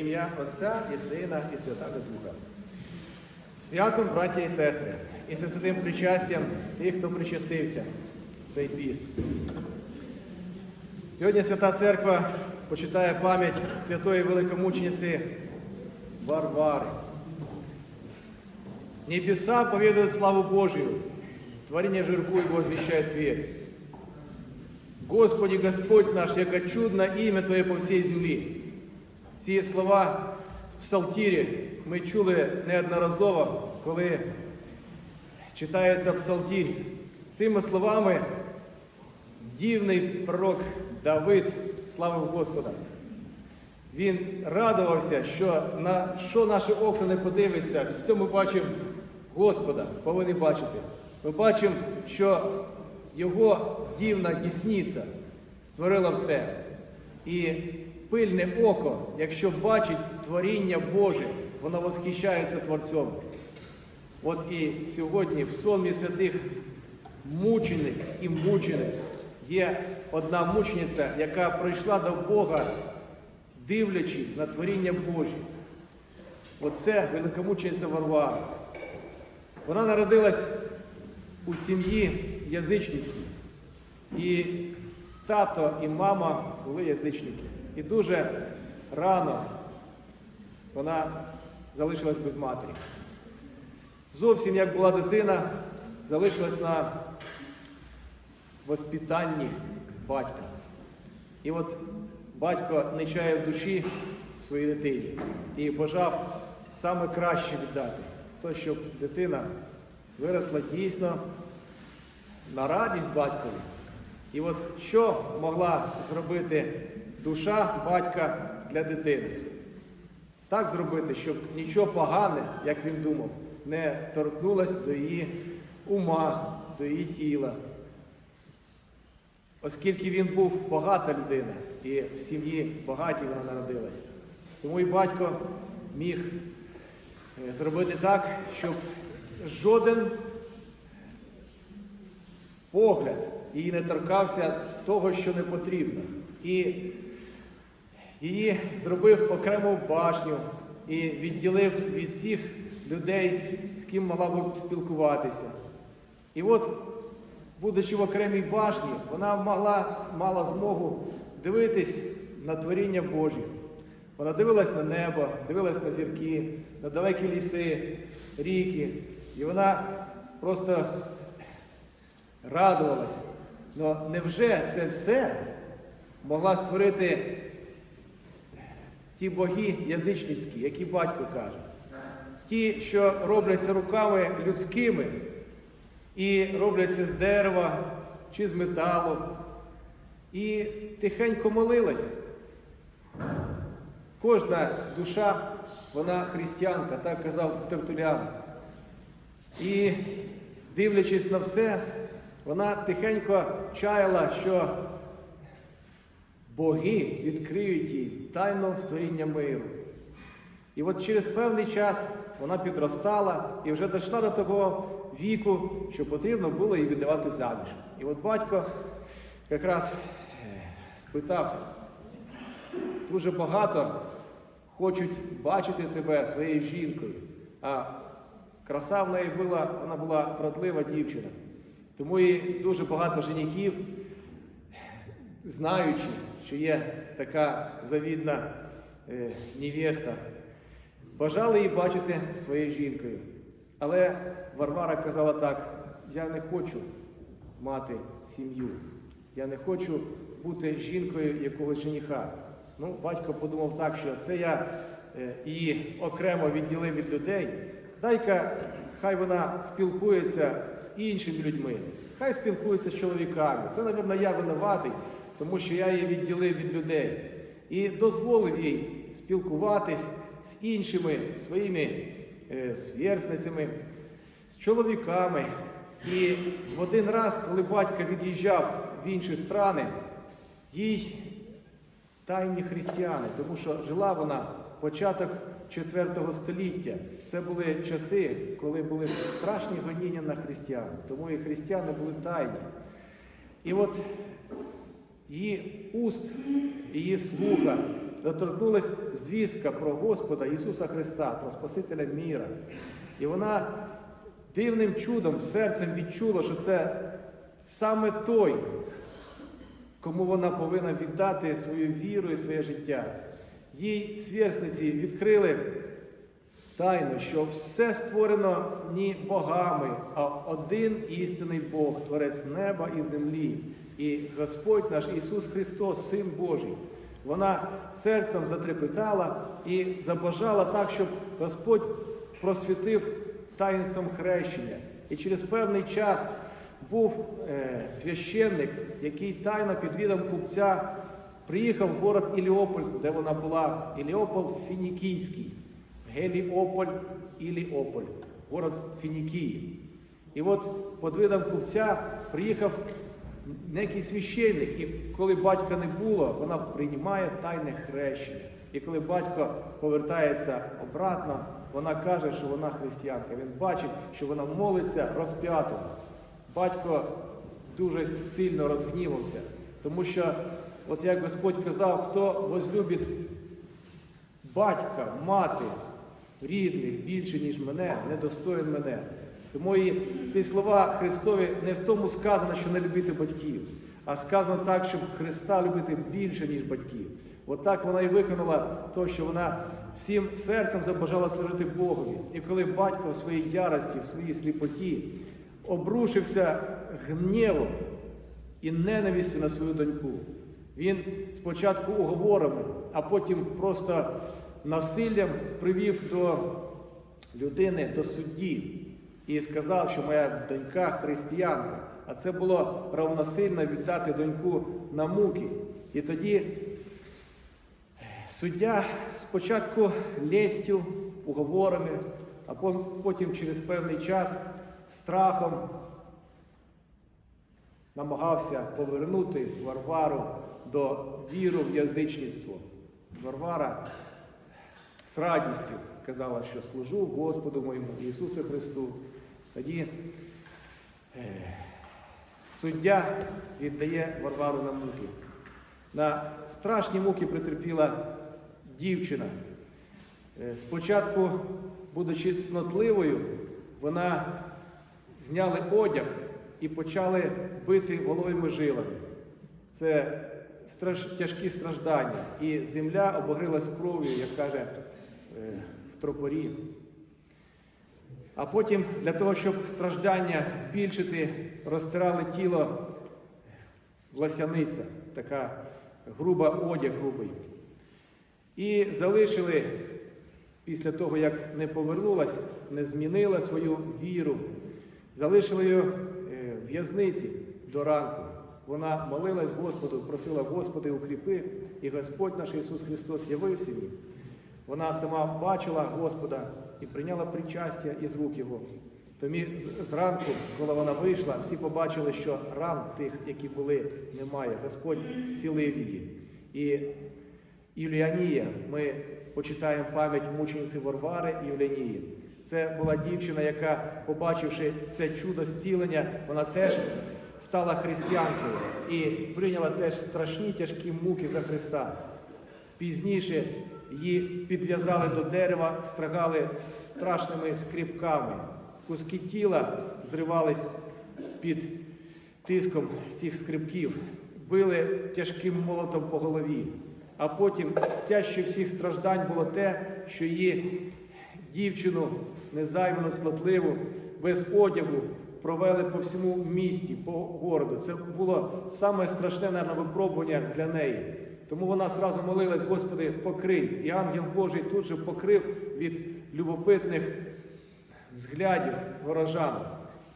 ім'я Отця і Сина і Святого Духа. Святом, браті і сестри, і святим причастям тих, хто причастився цей піст. Сьогодні Свята Церква почитає пам'ять святої великомучениці Варвари. Небеса поведают славу Божию, творение рукой возвещает дверь. Господи Господь наш, яко чудно ім'я Твоє по всій землі. Ці слова в Псалтірі ми чули неодноразово, коли читається Псалтір. Цими словами дивний пророк Давид славив Господа. Він радувався, що на що наше око не подивиться, все ми бачимо Господа, повинні бачити. Ми бачимо, що Його дівна дісниця створила все. І пильне око, якщо бачить творіння Боже, воно восхищається Творцем. От і сьогодні в сонмі святих мученик і мучениць є одна мучениця, яка прийшла до Бога, дивлячись на творіння Боже. Оце великомучениця Варвара. Вона народилась у сім'ї язичницькій. І тато і мама були язичники. І дуже рано вона залишилась без матері. Зовсім як була дитина, залишилась на воспитанні батька. І от батько не чаяв душі своїй дитині і бажав саме краще віддати, то, щоб дитина виросла дійсно на радість батькові. І от що могла зробити душа батька для дитини? Так зробити, щоб нічого погане, як він думав, не торкнулося до її ума, до її тіла. Оскільки він був багата людина і в сім'ї багатій вона народилась. Тому і батько міг е, зробити так, щоб жоден погляд її не торкався того, що не потрібно. І її зробив окрему башню і відділив від всіх людей, з ким могла б спілкуватися. І от, будучи в окремій башні, вона могла, мала змогу дивитись на творіння Божє. Вона дивилась на небо, дивилась на зірки, на далекі ліси, ріки. І вона просто радувалась. Но невже це все могла створити ті боги язичницькі, які батько каже? Ті, що робляться руками людськими і робляться з дерева чи з металу, і тихенько молилась. Кожна душа, вона християнка, так казав Тертулян. І дивлячись на все, вона тихенько чаяла, що боги відкриють їй тайну створіння миру. І от через певний час вона підростала і вже дійшла до того віку, що потрібно було їй віддавати заміж. І от батько якраз е, спитав, дуже багато хочуть бачити тебе своєю жінкою. А краса в неї була, вона була вродлива дівчина. Тому і дуже багато женихів, знаючи, що є така завідна е, невеста, бажали її бачити своєю жінкою. Але Варвара казала так: я не хочу мати сім'ю, я не хочу бути жінкою якогось жениха. Ну, батько подумав так, що це я е, її окремо відділив від людей. Дай-ка, хай вона спілкується з іншими людьми, хай спілкується з чоловіками. Це, мабуть, я винуватий, тому що я її відділив від людей. І дозволив їй спілкуватись з іншими своїми е, сверстницями, з чоловіками. І в один раз, коли батько від'їжджав в інші страни, їй тайні християни, тому що жила вона початок 4 століття. Це були часи, коли були страшні гоніння на християн, тому і християни були тайні. І от її уст, її слуха доторкнулась звістка про Господа Ісуса Христа, про Спасителя міра. І вона дивним чудом, серцем відчула, що це саме той, кому вона повинна віддати свою віру і своє життя. Їй сверстниці відкрили тайну, що все створено не богами, а один істинний Бог, Творець неба і землі. І Господь наш Ісус Христос, Син Божий. Вона серцем затрепетала і забажала так, щоб Господь просвітив таїнством хрещення. І через певний час був е, священник, який тайно під відом купця приїхав в город Іліополь, де вона була. Іліополь Фінікійський. Геліополь Іліополь, город Фінікії. І от під видом купця приїхав некий священник, і коли батька не було, вона приймає тайне хрещення. І коли батько повертається обратно, вона каже, що вона християнка. Він бачить, що вона молиться розп'ятому. Батько дуже сильно розгнівався, тому що, от як Господь казав, хто возлюбить батька, мати, рідних більше, ніж мене, недостоїн мене. Тому і ці слова Христові не в тому сказано, що не любити батьків, а сказано так, щоб Христа любити більше, ніж батьків. От вона і виконала то, що вона всім серцем забажала служити Богові. І коли батько в своїй ярості, в своїй сліпоті обрушився гнєвом і ненавистю на свою доньку, він спочатку уговорами, а потім просто насиллям привів до людини, до судді і сказав, що моя донька християнка. А це було равносильно віддати доньку на муки. І тоді суддя спочатку лестю, уговорами, а потім через певний час страхом намагався повернути Варвару до віру в язичництво. Варвара з радістю казала, що служу Господу моєму Ісусу Христу. Тоді е, суддя віддає Варвару на муки. На страшні муки притерпіла дівчина. Е, Спочатку, будучи цнотливою, вона зняли одяг і почали бити воловими жилами. Це страш... тяжкі страждання. І земля обогрилась кров'ю, як каже в тропорі. А потім для того, щоб страждання збільшити, розтирали тіло власяниця, така груба одяг грубий. І залишили після того, як не повернулась, не змінила свою віру, залишили її е, в'язниці до ранку. Вона молилась Господу, просила Господи, укріпи, і Господь наш Ісус Христос явився їй. Вона сама бачила Господа і прийняла причастя із рук Його. Тому зранку, коли вона вийшла, всі побачили, що ран тих, які були, немає. Господь зцілив її. І Юліанія, ми почитаємо пам'ять мучениці Варвари Юліанії. Це була дівчина, яка, побачивши це чудо зцілення, вона теж стала християнкою і прийняла теж страшні тяжкі муки за Христа. Пізніше її підв'язали до дерева, страгали страшними скріпками. Куски тіла зривались під тиском цих скрипків, били тяжким молотом по голові. А потім тяжче всіх страждань було те, що її дівчину незайману, слотливу, без одягу провели по всьому місті, по городу. Це було саме страшне, мабуть, випробування для неї. Тому вона сразу молилась, Господи, покрий. І ангел Божий тут же покрив від любопитних взглядів ворожан.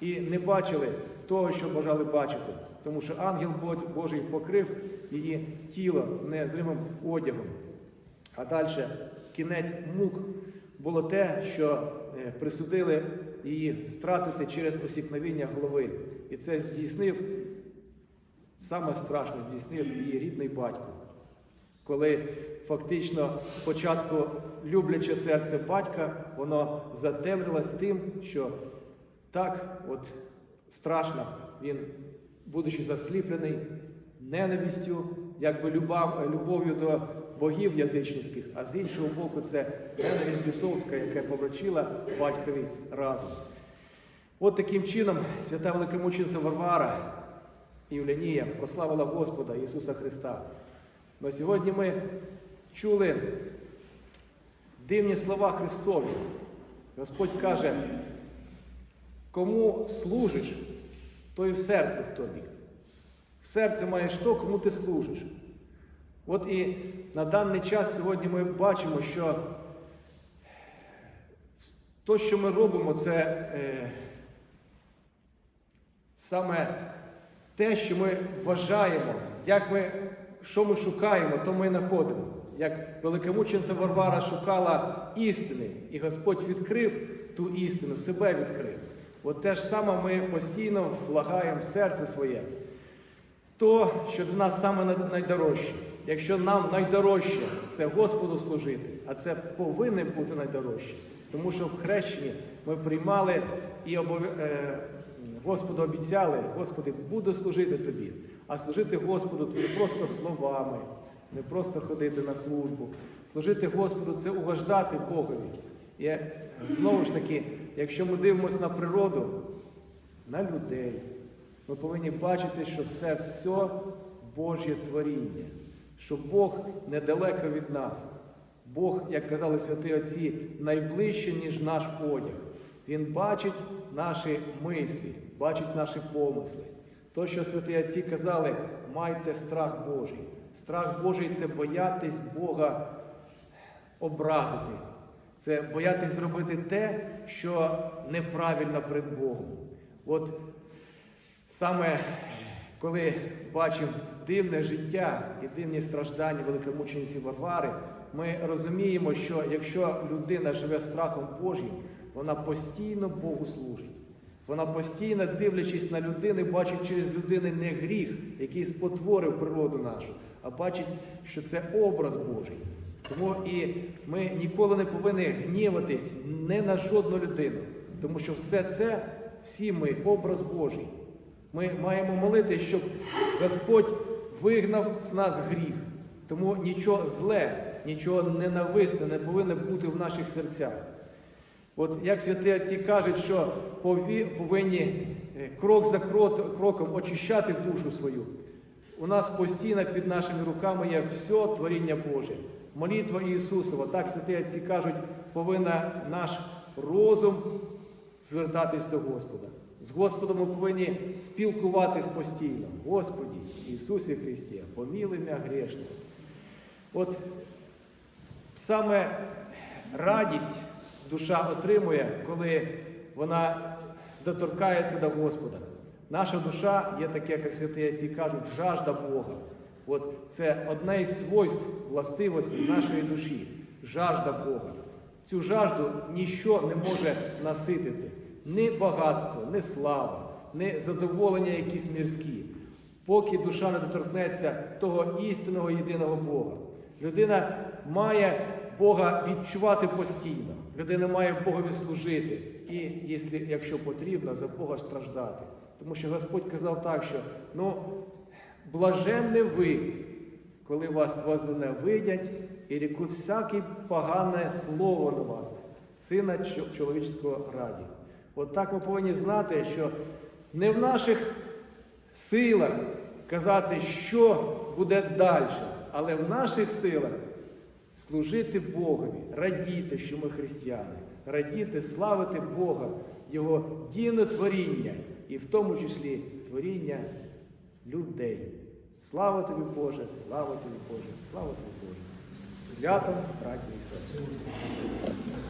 І не бачили того, що бажали бачити. Тому що ангел Божий покрив її тіло незримим одягом. А далі кінець мук було те, що е, присудили її стратити через осікновіння голови. І це здійснив, саме страшне здійснив її рідний батько. Коли фактично спочатку любляче серце батька, воно затемнилось тим, що так от страшно він, будучи засліплений ненавистю якби любов'ю до богів язичницьких, а з іншого боку, це ненависть бісовська, яка помрачила батькові разом. От таким чином свята великомучениця Варвара Євлянія прославила Господа Ісуса Христа. Но сьогодні ми чули дивні слова Христові. Господь каже, кому служиш, то і в серці в тобі. В серці маєш то, кому ти служиш. От і на даний час сьогодні ми бачимо, що то, що ми робимо, це е, саме те, що ми вважаємо, як ми, що ми шукаємо, то ми знаходимо. Як великомучениця Варвара шукала істини, і Господь відкрив ту істину, себе відкрив. От те ж саме ми постійно влагаємо в серце своє. То, що для нас саме найдорожче. Якщо нам найдорожче це Господу служити, а це повинно бути найдорожче. Тому що в хрещенні ми приймали і обов'я- е, Господу обіцяли, Господи, буду служити тобі. А служити Господу це не просто словами, не просто ходити на службу. Служити Господу це угождати Богові. І знову ж таки, якщо ми дивимося на природу, на людей, ми повинні бачити, що це все Божє творіння, що Бог недалеко від нас. Бог, як казали святі отці, найближче, ніж наш одяг. Він бачить наші мислі, бачить наші помисли. То, що святі отці казали, майте страх Божий. Страх Божий це боятись Бога образити. Це боятись зробити те, що неправильно перед Богом. От саме коли бачимо дивне життя і дивні страждання великомучениці Варвари, ми розуміємо, що якщо людина живе страхом Божим, вона постійно Богу служить. Вона постійно, дивлячись на людини, бачить через людини не гріх, який спотворив природу нашу, а бачить, що це образ Божий. Тому і ми ніколи не повинні гніватись не на жодну людину, тому що все це, всі ми образ Божий. Ми маємо молити, щоб Господь вигнав з нас гріх. Тому нічого зле, нічого ненависне не повинно бути в наших серцях. От як святі отці кажуть, що повинні е, крок за кроком очищати душу свою. У нас постійно під нашими руками є все творіння Боже. Молитва Ісусова, так святі отці кажуть, повинна наш розум звертатись до Господа. З Господом ми повинні спілкуватись постійно. Господі, Ісусі Христе, помилуй мене грешного. От саме радість душа отримує, коли вона доторкається до Господа. Наша душа є таке, як святі отці кажуть, жажда Бога. От це одне із свойств властивості нашої душі жажда Бога. Цю жажду ніщо не може наситити. Ні багатство, ні слава, ні задоволення якісь мірські, поки душа не доторкнеться того істинного єдиного Бога. Людина має Бога відчувати постійно. Людина має Богові служити. І, якщо, потрібно, за Бога страждати. Тому що Господь казав так, що ну, блаженне ви, коли вас, вас видять і рікуть всяке погане слово на вас, сина чо- чоловічського раді. От так ми повинні знати, що не в наших силах казати, що буде далі, але в наших силах служити Богові, радіти, що ми християни, радіти, славити Бога, Його дійне творіння, і в тому числі творіння людей. Слава тобі, Боже, слава тобі, Боже, слава тобі, Боже. Святом, браті і.